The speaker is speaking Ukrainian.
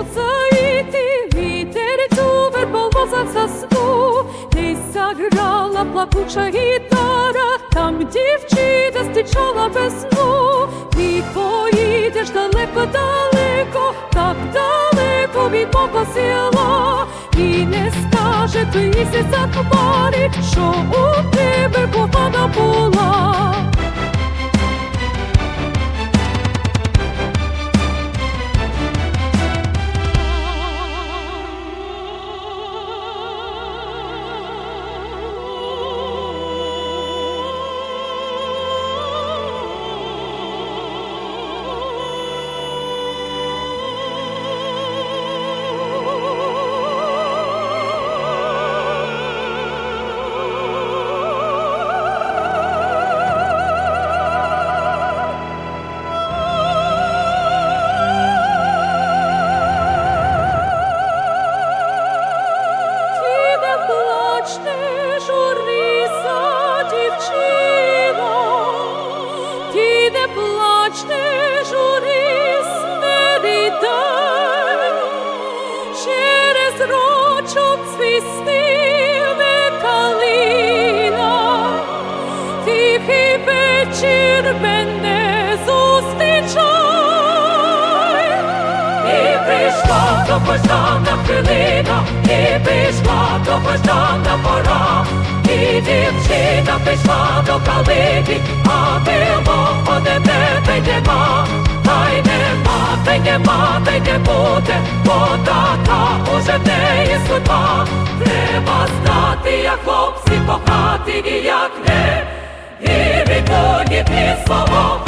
русаїти, вітер ту вербовоза засну, ти заграла плакуча гітара, там дівчина стичала весну, ти поїдеш далеко, далеко, так далеко мій попа сіла, і не скаже твої сіця хмари, що у тебе була на плач, не журись, не через рочок свистиме калина, тихий вечір мене зустрічай. І прийшла довгождана хвилина, і прийшла довгождана пора, і дівчина прийшла до калики, не буде, бо така уже в неї судьба. Треба знати, як хлопці кохати, і як не, і відповідні свого